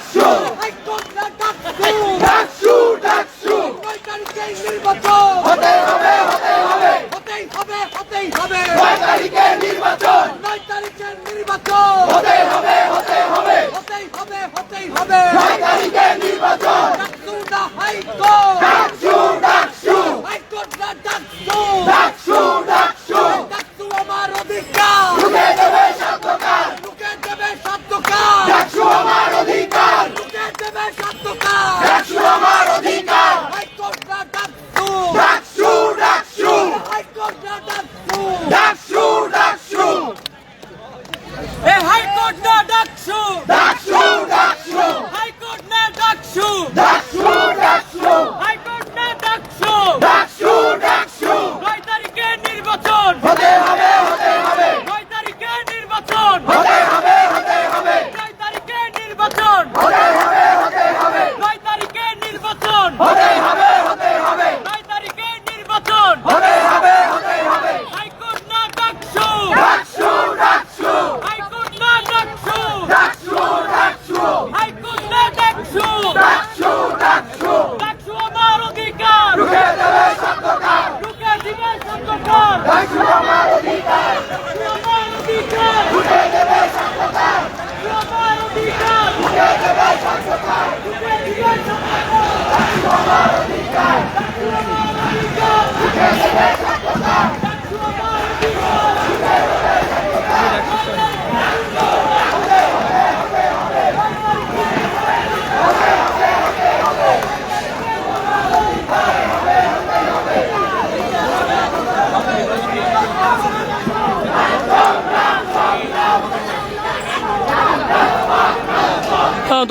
ডাকসু। ডাকসু? ডাকসু নয় নির্বাচন। হতে হবে হতে হবে। হতেই হবে হতেই হবে। ছয় তারিখে নির্বাচন katlı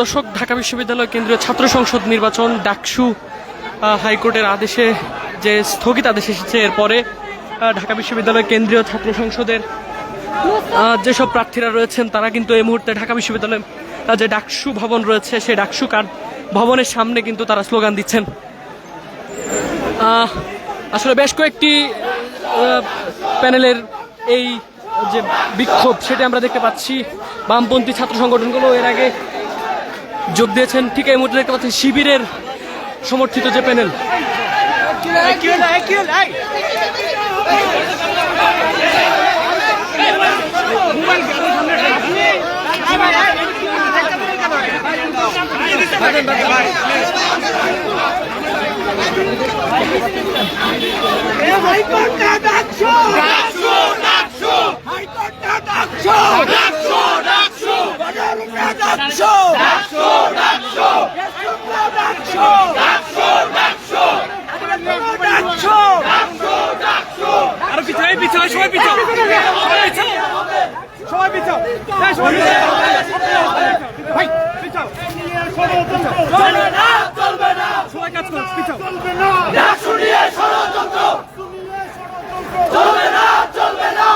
দর্শক, ঢাকা বিশ্ববিদ্যালয় কেন্দ্রীয় ছাত্র সংসদ নির্বাচন ডাকসু হাইকোর্টের আদেশে যে স্থগিত আদেশ এসেছে, এরপরে ঢাকা বিশ্ববিদ্যালয় কেন্দ্রীয় ছাত্র সংসদের যেসব প্রার্থীরা রয়েছেন, তারা কিন্তু এই মুহূর্তে ঢাকা বিশ্ববিদ্যালয়ে যে ডাকসু ভবন রয়েছে, সেই ডাকসু কার্ড ভবনের সামনে কিন্তু তারা স্লোগান দিচ্ছেন। আসলে বেশ কয়েকটি প্যানেলের এই যে বিক্ষোভ, সেটা আমরা দেখতে পাচ্ছি। বামপন্থী ছাত্র সংগঠনগুলো এর আগে যোগ দিয়েছেন ঠিক এই মুহূর্তে দেখতে পাচ্ছি শিবিরের সমর্থিত যে প্যানেল ডাকসু পিছাও। সবাই পিছাও। সবাই পিছাও। হ্যাঁ, সবাই পিছাও। ভাই পিছাও। সবাই কাজ করো পিছাও। চলবে না চলবে না।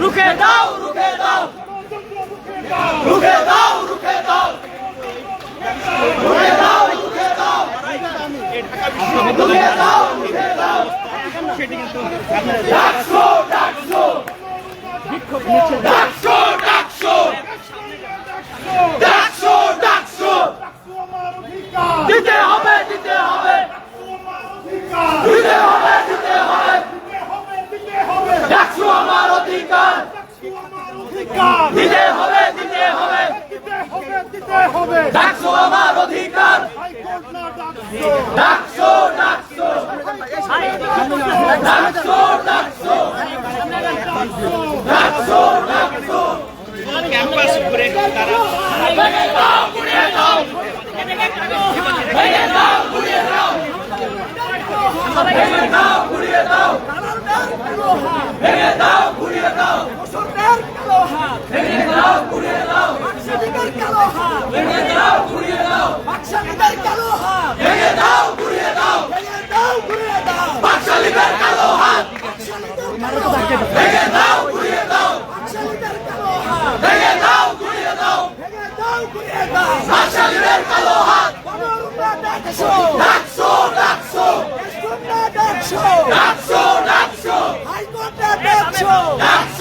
রুখে দাও রুখে দাও। রুখে দাও রুখে দাও। রুখে দাও রুখে দাও। রুখে দাও রুখে দাও। ডাকসু হবে। ডাকছো আমার অধিকার। ভেঙে দাও ঘুরে দাও। ভেঙে দাও ঘুরে দাও। বাকশালীদের কালো হাত ভেঙে দাও ঘুরিয়ে দাও। বাকশালীদের কালো হাত। ভেঙে দাও ঘুরিয়ে দাও। ভেঙে দাও ঘুরিয়ে দাও। বাকশালীদের কালো হাত। ভেঙে দাও ঘুরিয়ে দাও। বাকশালীদের কালো হাত। ভেঙে দাও ঘুরিয়ে দাও। ভেঙে দাও ঘুরিয়ে দাও। বাকশালীদের কালো হাত। বনরুমরা ডাকছো ডাকছো ডাকছো এসকোনা ডাকছো ডাকছো ডাকছো হাইকোর্টে ডাকছো ডাকছো